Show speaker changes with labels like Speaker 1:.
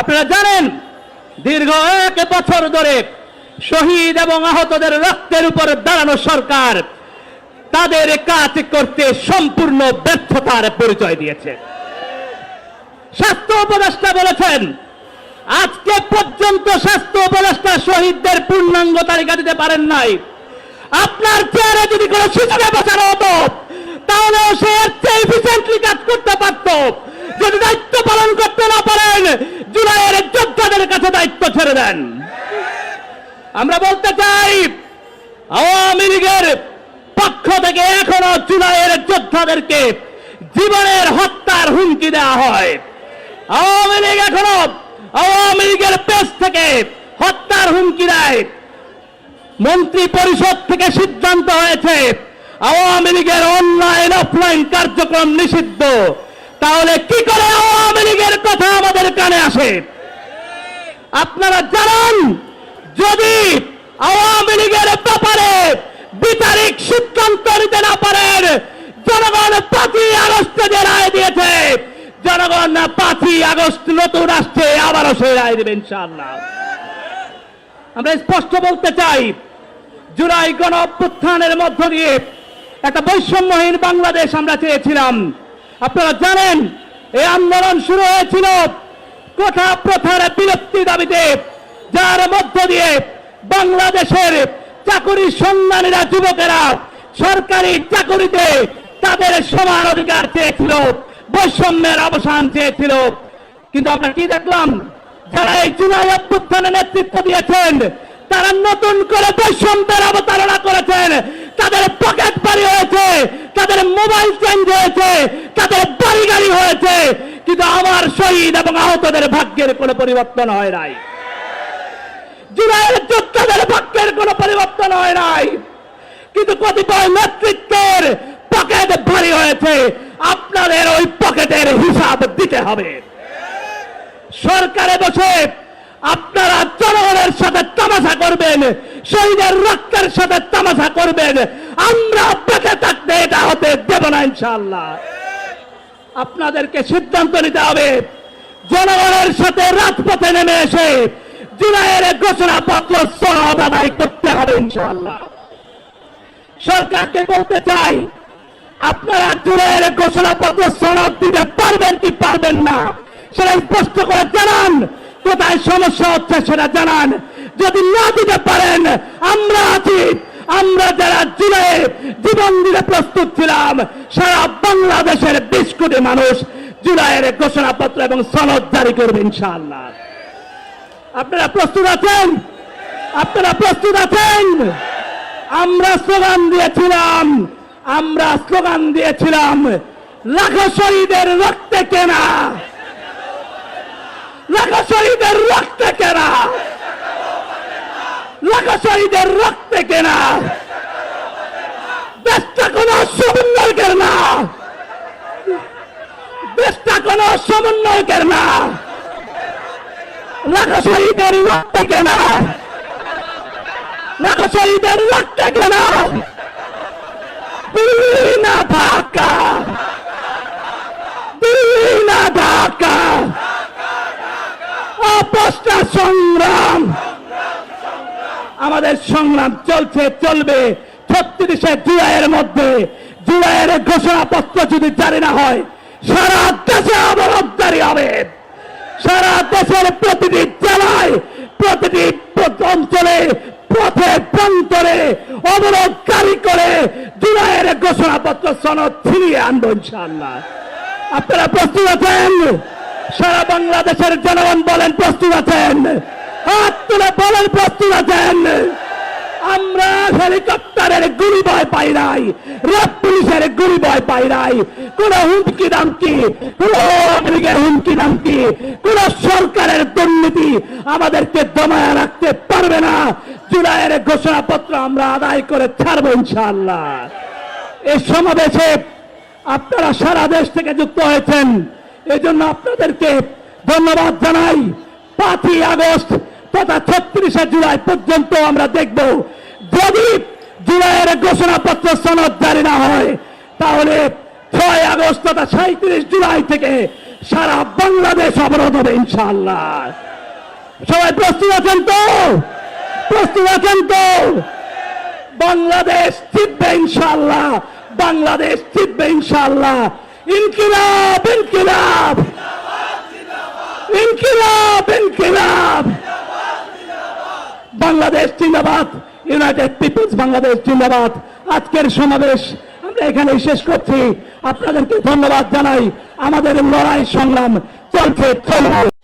Speaker 1: আপনারা জানেন, দীর্ঘ এক বছর ধরে শহীদ এবং আহতদের রক্তের উপর দাঁড়ানো সরকার তাদের কাজ করতে সম্পূর্ণ ব্যর্থতার পরিচয় দিয়েছে। স্বাস্থ্য উপদেষ্টা বলেছেন, আজকে পর্যন্ত স্বাস্থ্য উপদেষ্টা শহীদদের পূর্ণাঙ্গ তালিকা দিতে পারেন নাই। আপনার চেয়ারে যদি কোনো শিশুকে বাঁচানো হতো তাহলে সে কাজ করতে পারত। যদি দায়িত্ব পালন করতে না পারেন জুলাইয়ের যোদ্ধাদের কাছে দায়িত্ব ছেড়ে দেন। আমরা বলতে চাই, আওয়ামী লীগের পক্ষ থেকে এখনও জুলাইয়ের যোদ্ধাদেরকে জীবনের হত্যার হুমকি দেওয়া হয়। আওয়ামী লীগ এখনও আওয়ামী লীগের পেশ থেকে হত্যার হুমকি দেয়। মন্ত্রী পরিষদ থেকে সিদ্ধান্ত হয়েছে, আওয়ামী লীগের অনলাইন অফলাইন কার্যক্রম নিষিদ্ধ। তাহলে কি করে আওয়ামী লীগের কথা আমাদের কানে আসে? আপনারা জানান, যদি আওয়ামী লীগের ব্যাপারে বিচারিক সিদ্ধান্ত নিতে না পারেন, জনগণ পাঁচই আগস্টে যে রায় দিয়েছে, জনগণ পাঁচই আগস্ট নতুন আসছে, আবারও সেই রায় দেবে ইনশাআল্লাহ। আমরা স্পষ্ট বলতে চাই, জুলাই গণ অভ্যুত্থানের মধ্য দিয়ে একটা বৈষম্যহীন বাংলাদেশ আমরা চেয়েছিলাম। আপনারা জানেন, এই আন্দোলন শুরু হয়েছিল কোঠা প্রথার বিরক্তি দাবিতে, যার মধ্য দিয়ে বাংলাদেশের চাকরি সন্ধানীরা, যুবকেরা সরকারি চাকরিতে তাদের সমান অধিকার চেয়েছিল, বৈষম্যের অবসান চেয়েছিল। কিন্তু আমরা কি দেখলাম? যারা এই জুলাই অভ্যুত্থানে নেতৃত্ব দিয়েছেন, তারা নতুন করে বৈষম্যের অবতারণা করেছেন। তাদের পকেট বাড়ি হয়েছে, তাদের মোবাইল চেঞ্জ হয়েছে, তাদের বাড়ি গাড়ি হয়েছে, কিন্তু আমার শহীদ এবং আহতদের ভাগ্যের কোনো পরিবর্তন হয় নাই। জুলাইয়ের যোদ্ধাদের ভাগ্যের কোনো পরিবর্তন হয় নাই। কিন্তু কতিপয় নেতৃত্বের পকেট ভারী হয়েছে, আপনাদের ওই পকেটের হিসাব দিতে হবে। সরকারে বসে আপনারা জনগণের সাথে তামাশা করবেন শহীদের রক্তের সাথে তামাশা করবেন। আমরা বেঁচে থাকতে এটা হতে দেব না ইনশাল্লাহ আপনাদেরকে সিদ্ধান্ত নিতে হবে, জনগণের সাথে রাজপথে নেমে এসে জুলাইয়ের ঘোষণাপত্র সব আদায় করতে হবে ইনশাল্লাহ সরকারকে বলতে চাই, আপনারা জুলাইয়ের ঘোষণাপত্র সনদ দিতে পারবেন কি পারবেন না, সেটা স্পষ্ট করে জানান। কোথায় সমস্যা হচ্ছে সেটা জানান। যদি না দিতে পারেন আমরা আছি আমরা যারা জুলাই জীবন দিতে প্রস্তুত ছিলাম সারা বাংলাদেশের কোটি মানুষ জুলাইয়ের ঘোষণাপত্র এবং সনদ জারি করবে ইনশাআল্লাহ। আপনারা প্রস্তুত আছেন? আপনারা প্রস্তুত আছেন? আমরা স্লোগান দিয়েছিলাম, আমরা স্লোগান দিয়েছিলাম, লাখো শহীদের রক্তে কেনা। লাখো শহীদের রক্তে কেনা। লাখো শহীদের রক্তে কেনা দেশটা কোন সমন্বয়কের না দেশটা কোন সমন্বয়কের না? লাখো শহীদের রক্তে কেনা লাখো শহীদের রক্তে কেনা দিল্লি না? ঢাকা দিল্লি না ঢাকা অপষ্টা সংগ্রাম। আমাদের সংগ্রাম চলছে, চলবে। ছত্রিশে জুলাইয়ের মধ্যে, জুলাইয়ের ঘোষণাপত্র যদি জারি না হয়, সারা দেশে অবরোধ জারি হবে। সারা দেশের প্রতিটি জেলায়, প্রতিটি অঞ্চলে, পথে প্রান্তরে অবরোধ জারি করে জুলাইয়ের ঘোষণাপত্র সনদ ছিনিয়ে আনব ইনশাআল্লাহ। আপনারা প্রস্তুত আছেন? সারা বাংলাদেশের জনগণ বলেন প্রস্তুত আছেন? হাত তুলে বলেন প্রস্তুত আছেন? আমরা হেলিকপ্টারের গুলি ভয় পাই নাই রেড পুলিশের গুলি ভয় পাই নাই। কোন হুমকি দামকি, কোন লীগের হুমকি দামকি, কোন সরকারের দুর্নীতি আমাদেরকে দমায় রাখতে পারবে না। জুলাইয়ের ঘোষণাপত্র আমরা আদায় করে ছাড়বো ইনশাআল্লাহ। এই সমাবেশে আপনারা সারা দেশ থেকে যুক্ত হয়েছেন। এই আপনাদেরকে ধন্যবাদ জানাই। পাঁচই আগস্ট তথা ছত্রিশে জুলাই পর্যন্ত আমরা দেখব, যদি জুলাইয়ের ঘোষণাপত্র সনদ জারি না হয়, তাহলে ছয় আগস্ট তথা সাঁত্রিশ জুলাই থেকে সারা বাংলাদেশ অবরোধ হবে, ইনশাআল্লাহ। সবাই প্রস্তুত আছেন তো? প্রস্তুত আছেন তো? বাংলাদেশ জিতবে, ইনশাআল্লাহ। বাংলাদেশ জিতবে, ইনশাআল্লাহ। ইনকিলাব ইনকিলাব। ইনকিলাব ইনকিলাব। বাংলাদেশ জিন্দাবাদ ইউনাইটেড পিপলস বাংলাদেশ জিন্দাবাদ। আজকের সমাবেশ আমরা এখানে শেষ করছি। আপনাদেরকে ধন্যবাদ জানাই। আমাদের লড়াই সংগ্রাম চলছে, চলবে।